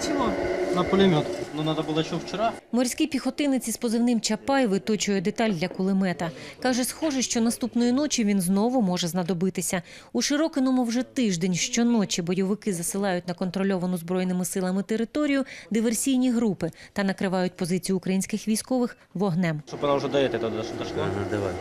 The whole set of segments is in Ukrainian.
чего? На пулемет. Но надо было еще вчера. Морський піхотинець із позивним Чапай виточує деталь для кулемета. Каже, схоже, що наступної ночі він знову може знадобитися. У Широкиному вже тиждень щоночі бойовики засилають на контрольовану збройними силами територію диверсійні групи та накривають позицію українських військових вогнем. Чтобы она уже до этого дош- дошла. давай.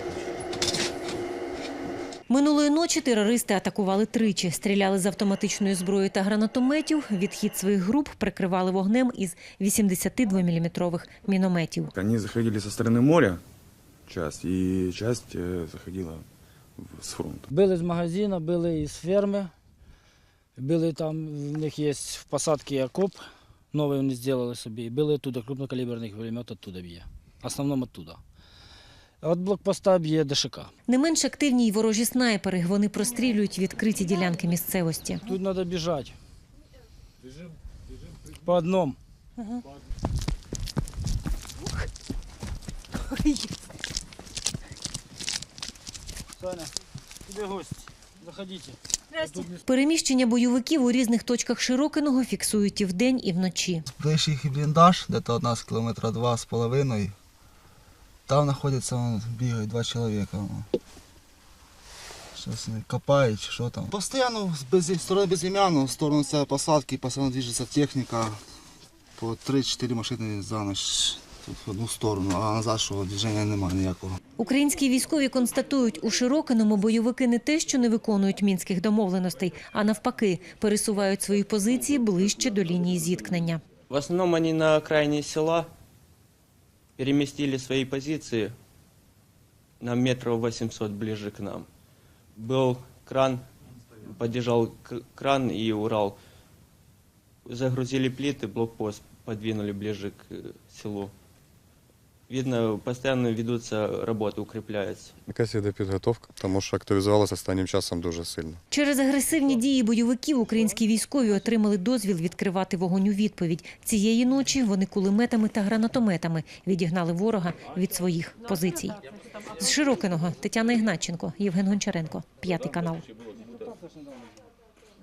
Минулої ночі терористи атакували тричі, стріляли з автоматичної зброї та гранатометів. Відхід своїх груп прикривали вогнем із 82-мм мінометів. Они заходили со стороны моря, часть, и часть э, заходила с фронта. Били з магазина, били із ферми, били там, в них є в посадці окоп, новий вони зробили собі, били оттуда, крупнокаліберний пулемет оттуда б'є. В основному оттуда. От блокпоста б'є ДШК. Не менш активні й ворожі снайпери. Вони прострілюють відкриті ділянки місцевості. Тут треба біжати. По одному. Саня, тебе гості. Заходите. Переміщення бойовиків у різних точках Широкиного фіксують і вдень, і вночі. Ближче їх бліндаж, де то від нас кілометра два з половиною. Там знаходяться, вон, бігають два. Щось вони копають, чи що там. Постоянно з без, сторони безім'яну, в сторону цієї посадки, постійно движеться техніка. По 3-4 машини за ніч в одну сторону, а назад що движення немає ніякого. Українські військові констатують, у Широкиному бойовики не те, що не виконують мінських домовленостей, а навпаки, пересувають свої позиції ближче до лінії зіткнення. В основном они на окраине села переместили свои позиции на метров 800 ближе к нам. Был кран, поддержал кран и Урал. Загрузили плиты, блокпост подвинули ближе к э, селу. Видно, постоянно ведутся работы, укрепляются. Якась іде підготовка, тому що активізувалося останнім часом дуже сильно. Через агресивні дії бойовиків українські військові отримали дозвіл відкривати вогонь у відповідь. Цієї ночі вони кулеметами та гранатометами відігнали ворога від своїх позицій. З Широкиного Тетяна Ігнатченко, Євген Гончаренко, п'ятий канал.